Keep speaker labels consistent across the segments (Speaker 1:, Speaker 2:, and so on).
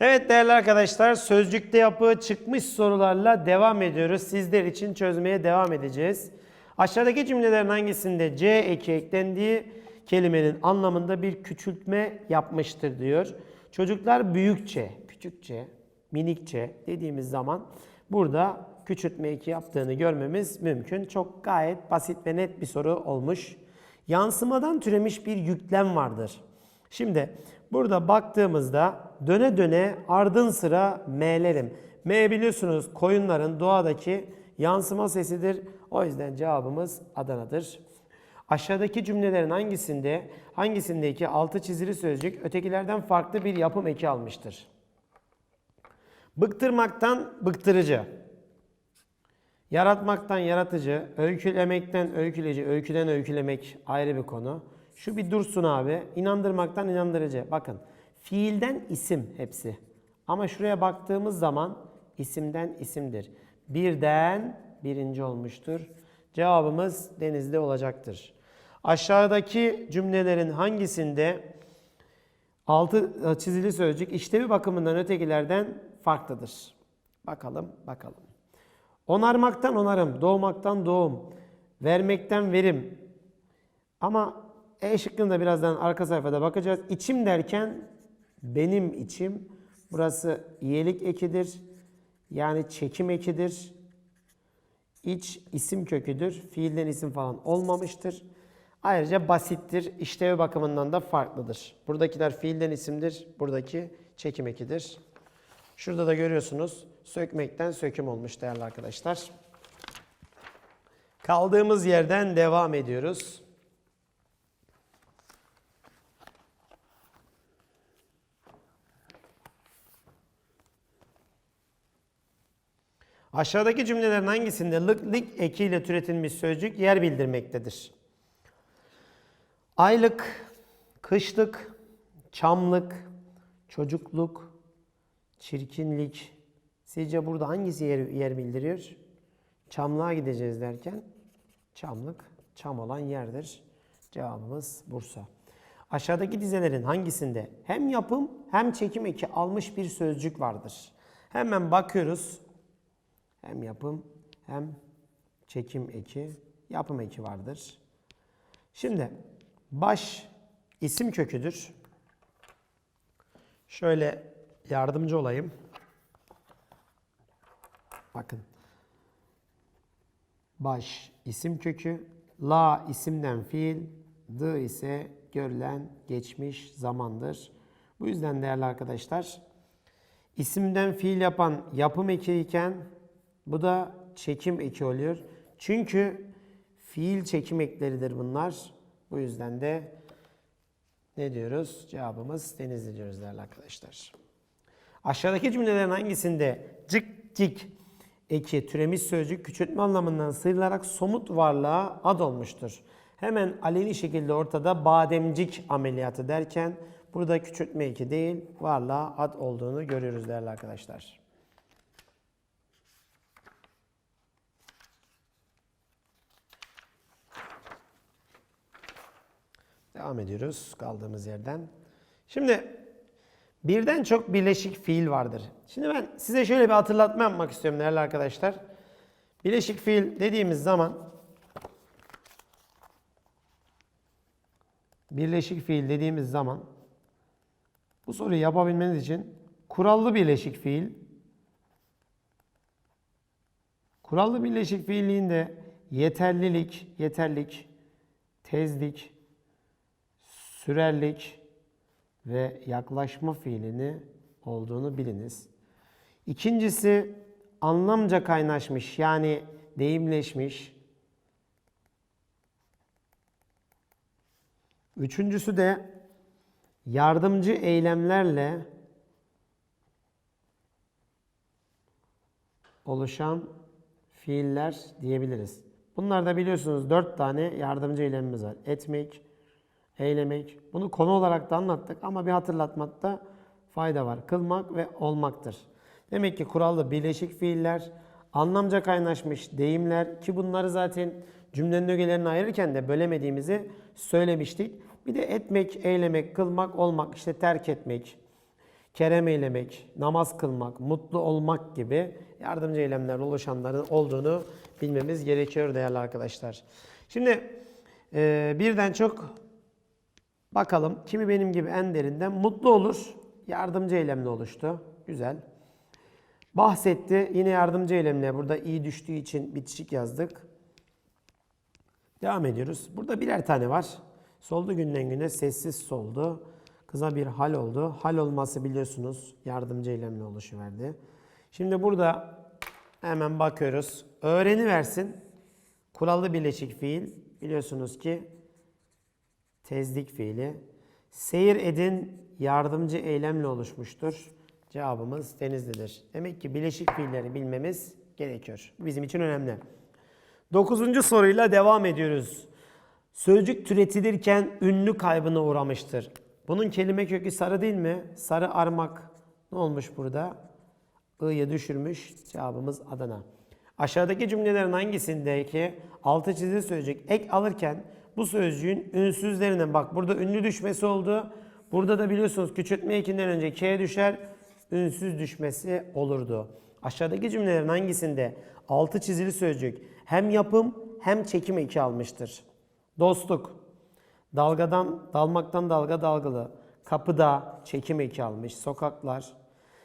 Speaker 1: Evet değerli arkadaşlar sözcükte yapı çıkmış sorularla devam ediyoruz. Sizler için çözmeye devam edeceğiz. Aşağıdaki cümlelerin hangisinde C eki eklendiği kelimenin anlamında bir küçültme yapmıştır diyor. Çocuklar büyükçe, küçükçe, minikçe dediğimiz zaman burada küçültme eki yaptığını görmemiz mümkün. Çok gayet basit ve net bir soru olmuş. Yansımadan türemiş bir yüklem vardır. Şimdi burada baktığımızda döne döne ardın sıra M'lerim. M biliyorsunuz koyunların doğadaki yansıma sesidir. O yüzden cevabımız Adana'dır. Aşağıdaki cümlelerin hangisinde hangisindeki altı çizili sözcük ötekilerden farklı bir yapım eki almıştır? Bıktırmaktan bıktırıcı. Yaratmaktan yaratıcı, öykülemekten öyküleci, öyküden öykülemek ayrı bir konu. Şu bir dursun abi. İnandırmaktan inandırıcı. Bakın fiilden isim hepsi. Ama şuraya baktığımız zaman isimden isimdir. Birden birinci olmuştur. Cevabımız denizde olacaktır. Aşağıdaki cümlelerin hangisinde altı çizili sözcük işlevi bakımından ötekilerden farklıdır? Bakalım, bakalım. Onarmaktan onarım, doğmaktan doğum, vermekten verim. Ama E şıkkını da birazdan arka sayfada bakacağız. İçim derken benim içim. Burası iyilik ekidir. Yani çekim ekidir. İç isim köküdür. Fiilden isim falan olmamıştır. Ayrıca basittir. İşlevi bakımından da farklıdır. Buradakiler fiilden isimdir. Buradaki çekim ekidir. Şurada da görüyorsunuz sökmekten söküm olmuş değerli arkadaşlar. Kaldığımız yerden devam ediyoruz. Aşağıdaki cümlelerin hangisinde lık lik ekiyle türetilmiş sözcük yer bildirmektedir? Aylık, kışlık, çamlık, çocukluk, çirkinlik. Sizce burada hangisi yer, yer bildiriyor? Çamlığa gideceğiz derken çamlık, çam olan yerdir. Cevabımız Bursa. Aşağıdaki dizelerin hangisinde hem yapım hem çekim eki almış bir sözcük vardır? Hemen bakıyoruz. Hem yapım hem çekim eki, yapım eki vardır. Şimdi baş isim köküdür. Şöyle yardımcı olayım. Bakın. Baş isim kökü, la isimden fiil, d ise görülen geçmiş zamandır. Bu yüzden değerli arkadaşlar isimden fiil yapan yapım eki iken bu da çekim eki oluyor. Çünkü fiil çekim ekleridir bunlar. Bu yüzden de ne diyoruz? Cevabımız denizli diyoruz değerli arkadaşlar. Aşağıdaki cümlelerin hangisinde cık cik eki türemiş sözcük küçültme anlamından sıyrılarak somut varlığa ad olmuştur? Hemen aleni şekilde ortada bademcik ameliyatı derken burada küçültme eki değil varlığa ad olduğunu görüyoruz değerli arkadaşlar. Devam ediyoruz kaldığımız yerden. Şimdi birden çok birleşik fiil vardır. Şimdi ben size şöyle bir hatırlatma yapmak istiyorum değerli arkadaşlar. Birleşik fiil dediğimiz zaman birleşik fiil dediğimiz zaman bu soruyu yapabilmeniz için kurallı birleşik fiil kurallı birleşik fiilliğinde yeterlilik, yeterlik, tezlik, sürerlik ve yaklaşma fiilini olduğunu biliniz. İkincisi anlamca kaynaşmış yani deyimleşmiş. Üçüncüsü de yardımcı eylemlerle oluşan fiiller diyebiliriz. Bunlarda biliyorsunuz dört tane yardımcı eylemimiz var. Etmek, eylemek. Bunu konu olarak da anlattık ama bir hatırlatmakta fayda var. Kılmak ve olmaktır. Demek ki kurallı birleşik fiiller, anlamca kaynaşmış deyimler ki bunları zaten cümlenin ögelerini ayırırken de bölemediğimizi söylemiştik. Bir de etmek, eylemek, kılmak, olmak, işte terk etmek, kerem eylemek, namaz kılmak, mutlu olmak gibi yardımcı eylemler oluşanların olduğunu bilmemiz gerekiyor değerli arkadaşlar. Şimdi e, birden çok bakalım kimi benim gibi en derinden mutlu olur. Yardımcı eylemle oluştu. Güzel. Bahsetti. Yine yardımcı eylemle. Burada iyi düştüğü için bitişik yazdık. Devam ediyoruz. Burada birer tane var. Soldu günden güne sessiz soldu. Kıza bir hal oldu. Hal olması biliyorsunuz yardımcı eylemle oluşuverdi. Şimdi burada hemen bakıyoruz. Öğreni versin. Kurallı birleşik fiil. Biliyorsunuz ki tezdik fiili. Seyir edin yardımcı eylemle oluşmuştur. Cevabımız Denizli'dir. Demek ki bileşik fiilleri bilmemiz gerekiyor. Bizim için önemli. Dokuzuncu soruyla devam ediyoruz. Sözcük türetilirken ünlü kaybına uğramıştır. Bunun kelime kökü sarı değil mi? Sarı armak. Ne olmuş burada? I'yı düşürmüş. Cevabımız Adana. Aşağıdaki cümlelerin hangisindeki altı çizili sözcük ek alırken bu sözcüğün ünsüzlerinden bak burada ünlü düşmesi oldu. Burada da biliyorsunuz küçültme ekinden önce K düşer. Ünsüz düşmesi olurdu. Aşağıdaki cümlelerin hangisinde altı çizili sözcük hem yapım hem çekim eki almıştır? Dostluk. Dalgadan, dalmaktan dalga dalgalı. Kapıda çekim eki almış. Sokaklar.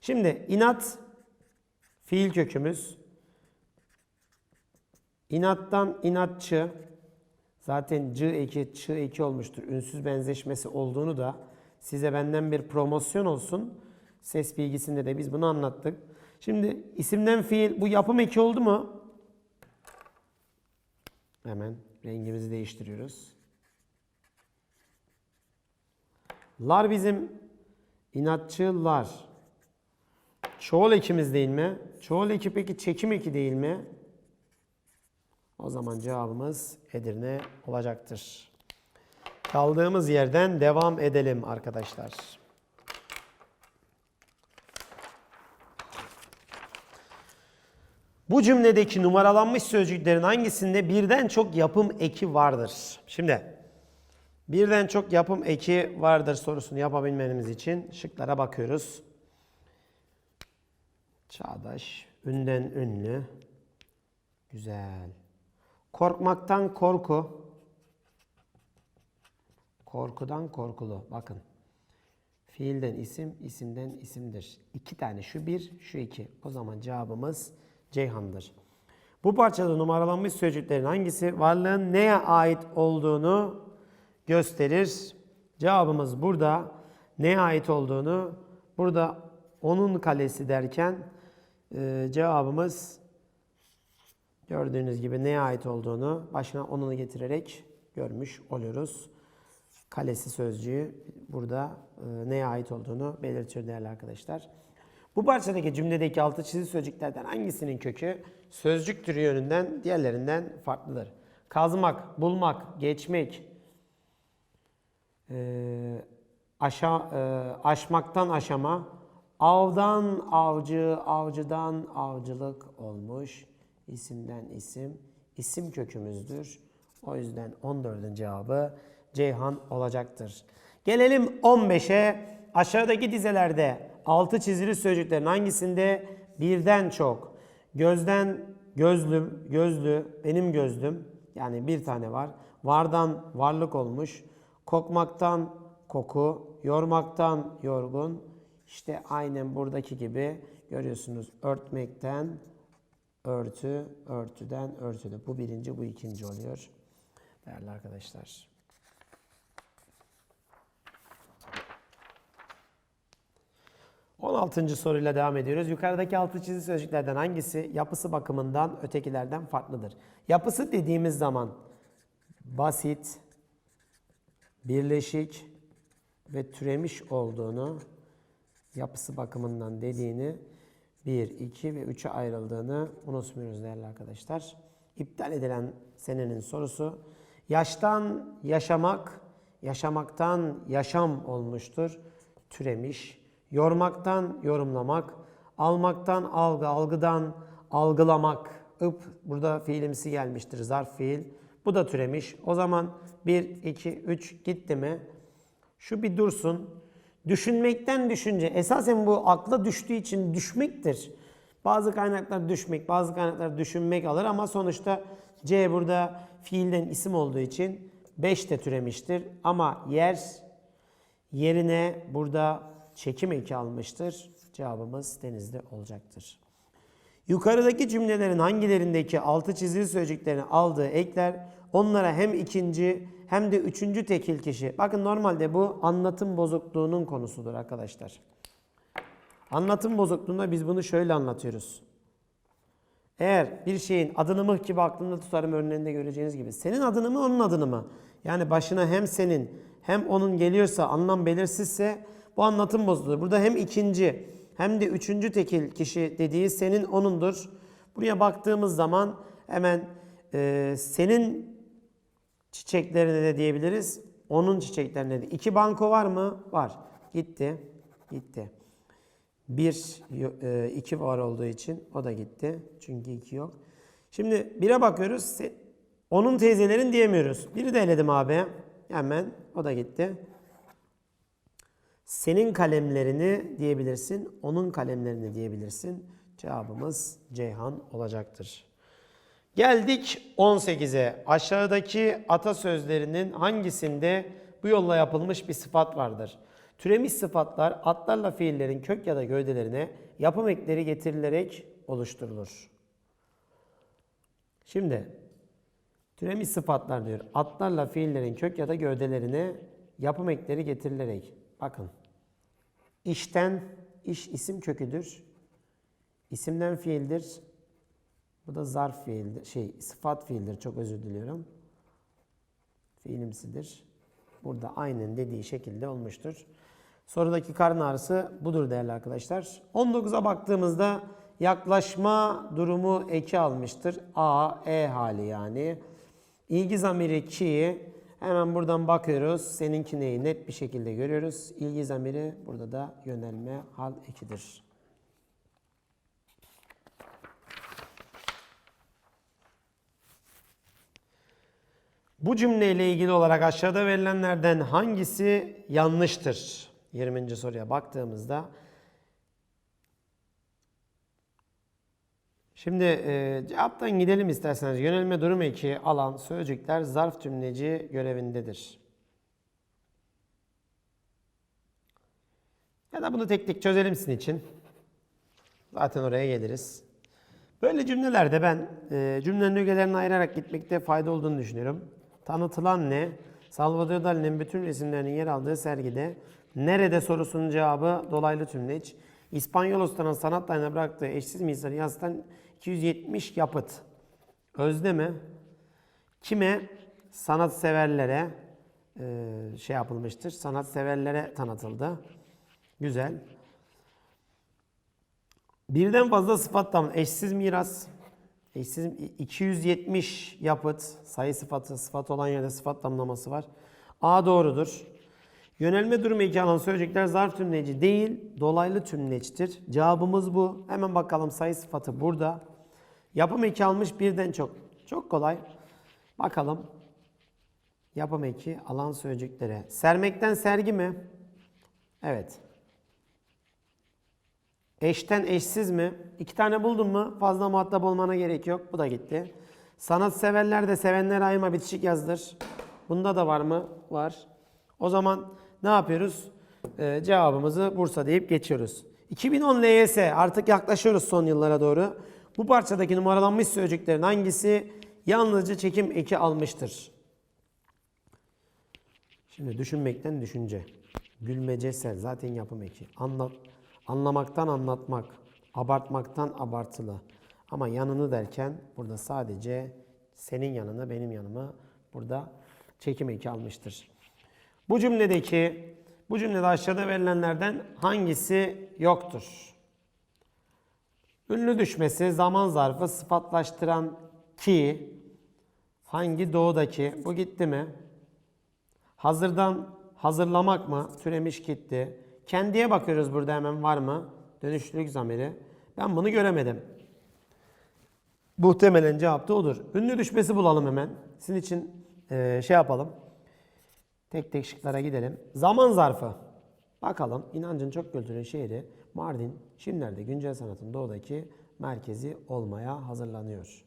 Speaker 1: Şimdi inat fiil kökümüz. İnattan inatçı. Zaten cı eki, çı eki olmuştur. Ünsüz benzeşmesi olduğunu da size benden bir promosyon olsun. Ses bilgisinde de biz bunu anlattık. Şimdi isimden fiil bu yapım eki oldu mu? Hemen rengimizi değiştiriyoruz. Lar bizim inatçılar. Çoğul ekimiz değil mi? Çoğul eki peki çekim eki değil mi? O zaman cevabımız Edirne olacaktır. Kaldığımız yerden devam edelim arkadaşlar. Bu cümledeki numaralanmış sözcüklerin hangisinde birden çok yapım eki vardır? Şimdi birden çok yapım eki vardır sorusunu yapabilmemiz için şıklara bakıyoruz. Çağdaş, ünden ünlü. Güzel. Korkmaktan korku. Korkudan korkulu. Bakın. Fiilden isim, isimden isimdir. İki tane. Şu bir, şu iki. O zaman cevabımız Ceyhan'dır. Bu parçada numaralanmış sözcüklerin hangisi varlığın neye ait olduğunu gösterir? Cevabımız burada neye ait olduğunu burada onun kalesi derken e, cevabımız gördüğünüz gibi neye ait olduğunu başına onunu getirerek görmüş oluyoruz. Kalesi sözcüğü burada e, neye ait olduğunu belirtiyor değerli arkadaşlar. Bu parçadaki cümledeki altı çizili sözcüklerden hangisinin kökü sözcük türü yönünden diğerlerinden farklıdır? Kazmak, bulmak, geçmek, e, aşa, e, aşmaktan aşama, avdan avcı, avcıdan avcılık olmuş. İsimden isim, isim kökümüzdür. O yüzden 14'ün cevabı Ceyhan olacaktır. Gelelim 15'e. Aşağıdaki dizelerde altı çizili sözcüklerin hangisinde birden çok gözden gözlüm, gözlü, benim gözlüm yani bir tane var. Vardan varlık olmuş. Kokmaktan koku, yormaktan yorgun. İşte aynen buradaki gibi görüyorsunuz örtmekten örtü, örtüden örtülü. Bu birinci, bu ikinci oluyor. Değerli arkadaşlar. On altıncı soruyla devam ediyoruz. Yukarıdaki altı çizili sözcüklerden hangisi yapısı bakımından ötekilerden farklıdır? Yapısı dediğimiz zaman basit, birleşik ve türemiş olduğunu yapısı bakımından dediğini 1, 2 ve 3'e ayrıldığını unutmuyoruz değerli arkadaşlar. İptal edilen senenin sorusu yaştan yaşamak, yaşamaktan yaşam olmuştur. Türemiş. Yormaktan yorumlamak, almaktan algı, algıdan algılamak. ıp burada fiilimsi gelmiştir zarf fiil. Bu da türemiş. O zaman 1, 2, 3 gitti mi? Şu bir dursun. Düşünmekten düşünce. Esasen bu akla düştüğü için düşmektir. Bazı kaynaklar düşmek, bazı kaynaklar düşünmek alır ama sonuçta C burada fiilden isim olduğu için 5 de türemiştir. Ama yer yerine burada çekim eki almıştır. Cevabımız denizde olacaktır. Yukarıdaki cümlelerin hangilerindeki altı çizili sözcüklerini aldığı ekler onlara hem ikinci hem de üçüncü tekil kişi. Bakın normalde bu anlatım bozukluğunun konusudur arkadaşlar. Anlatım bozukluğunda biz bunu şöyle anlatıyoruz. Eğer bir şeyin adını mıh gibi aklında tutarım örneğinde göreceğiniz gibi. Senin adını mı onun adını mı? Yani başına hem senin hem onun geliyorsa anlam belirsizse bu anlatım bozulur. Burada hem ikinci hem de üçüncü tekil kişi dediği senin onundur. Buraya baktığımız zaman hemen e, senin çiçeklerine de diyebiliriz. Onun çiçeklerine de. İki banko var mı? Var. Gitti. Gitti. Bir, e, iki var olduğu için o da gitti. Çünkü iki yok. Şimdi bire bakıyoruz. Onun teyzelerin diyemiyoruz. Biri de eledim abi. Hemen o da gitti. Senin kalemlerini diyebilirsin. Onun kalemlerini diyebilirsin. Cevabımız Ceyhan olacaktır. Geldik 18'e. Aşağıdaki atasözlerinin hangisinde bu yolla yapılmış bir sıfat vardır? Türemiş sıfatlar atlarla fiillerin kök ya da gövdelerine yapım ekleri getirilerek oluşturulur. Şimdi türemiş sıfatlar diyor. Atlarla fiillerin kök ya da gövdelerine yapım ekleri getirilerek. Bakın. İşten, iş isim köküdür. İsimden fiildir. Bu da zarf fiildir. Şey, sıfat fiildir. Çok özür diliyorum. Fiilimsidir. Burada aynen dediği şekilde olmuştur. Sorudaki karın ağrısı budur değerli arkadaşlar. 19'a baktığımızda yaklaşma durumu eki almıştır. A, E hali yani. İlgi zamiri ki hemen buradan bakıyoruz. Seninkineyi net bir şekilde görüyoruz. İlgi zamiri burada da yönelme hal ekidir. Bu cümleyle ilgili olarak aşağıda verilenlerden hangisi yanlıştır? 20. soruya baktığımızda Şimdi e, cevaptan gidelim isterseniz. Yönelme durum eki alan sözcükler zarf cümleci görevindedir. Ya da bunu tek tek çözelim sizin için. Zaten oraya geliriz. Böyle cümlelerde ben e, cümlenin ögelerini ayırarak gitmekte fayda olduğunu düşünüyorum. Tanıtılan ne? Salvador Dali'nin bütün resimlerinin yer aldığı sergide nerede sorusunun cevabı dolaylı tümleç. İspanyol ustanın sanat dalına bıraktığı eşsiz misalı yansıtan 270 yapıt. Özde mi? Kime? Sanatseverlere e, şey yapılmıştır. Sanatseverlere tanıtıldı. Güzel. Birden fazla sıfat tamam. Eşsiz miras. Eşsiz 270 yapıt. Sayı sıfatı, sıfat olan yerde sıfat tamlaması var. A doğrudur. Yönelme durumu iki alan sözcükler zarf tümleci değil, dolaylı tümleçtir. Cevabımız bu. Hemen bakalım sayı sıfatı burada. Yapım eki almış birden çok. Çok kolay. Bakalım. Yapım eki alan sözcüklere. Sermekten sergi mi? Evet. Eşten eşsiz mi? İki tane buldun mu? Fazla muhatap olmana gerek yok. Bu da gitti. Sanat severler de sevenler ayıma bitişik yazdır. Bunda da var mı? Var. O zaman ne yapıyoruz? Ee, cevabımızı Bursa deyip geçiyoruz. 2010 LYS artık yaklaşıyoruz son yıllara doğru. Bu parçadaki numaralanmış sözcüklerin hangisi yalnızca çekim eki almıştır? Şimdi düşünmekten düşünce. Gülmecesel zaten yapım eki. Anlat, anlamaktan anlatmak. Abartmaktan abartılı. Ama yanını derken burada sadece senin yanına benim yanıma burada çekim eki almıştır. Bu cümledeki bu cümlede aşağıda verilenlerden hangisi yoktur? Ünlü düşmesi zaman zarfı sıfatlaştıran ki hangi doğudaki bu gitti mi? Hazırdan hazırlamak mı? Türemiş gitti. Kendiye bakıyoruz burada hemen var mı? Dönüşlülük zamiri. Ben bunu göremedim. Muhtemelen cevap da odur. Ünlü düşmesi bulalım hemen. Sizin için eee, şey yapalım. Tek tek şıklara gidelim. Zaman zarfı. Bakalım inancın çok kültürlü şehri Mardin şimdilerde güncel sanatın doğudaki merkezi olmaya hazırlanıyor.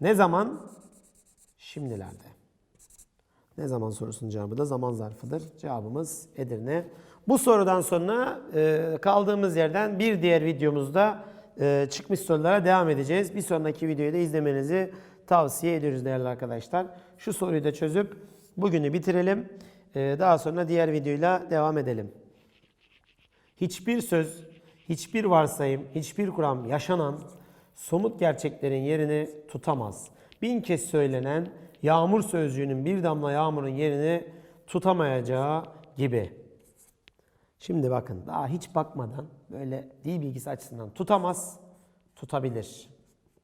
Speaker 1: Ne zaman? Şimdilerde. Ne zaman sorusunun cevabı da zaman zarfıdır. Cevabımız Edirne. Bu sorudan sonra e, kaldığımız yerden bir diğer videomuzda e, çıkmış sorulara devam edeceğiz. Bir sonraki videoyu da izlemenizi tavsiye ediyoruz değerli arkadaşlar. Şu soruyu da çözüp bugünü bitirelim. E, daha sonra diğer videoyla devam edelim. Hiçbir söz, hiçbir varsayım, hiçbir kuram yaşanan somut gerçeklerin yerini tutamaz. Bin kez söylenen yağmur sözcüğünün bir damla yağmurun yerini tutamayacağı gibi. Şimdi bakın daha hiç bakmadan böyle dil bilgisi açısından tutamaz, tutabilir.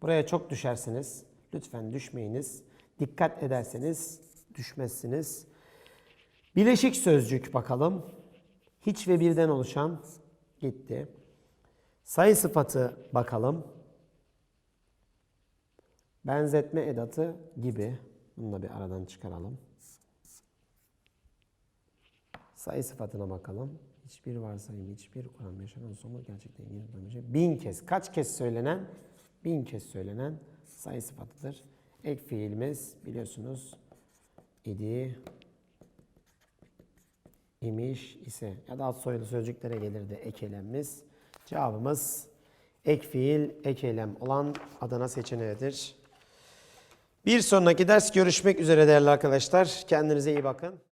Speaker 1: Buraya çok düşersiniz. Lütfen düşmeyiniz. Dikkat ederseniz düşmezsiniz. Bileşik sözcük bakalım. Hiç ve birden oluşan gitti. Sayı sıfatı bakalım. Benzetme edatı gibi. Bunu da bir aradan çıkaralım. Sayı sıfatına bakalım. Hiçbir varsayım, hiçbir kuram yaşanan somut gerçekten yeni tutulmuş. Bin kez, kaç kez söylenen? Bin kez söylenen sayı sıfatıdır. Ek fiilimiz biliyorsunuz idi, imiş ise ya da alt soylu sözcüklere gelirdi ek eylemimiz. Cevabımız ek fiil, ek eylem olan Adana seçeneğidir. Bir sonraki ders görüşmek üzere değerli arkadaşlar. Kendinize iyi bakın.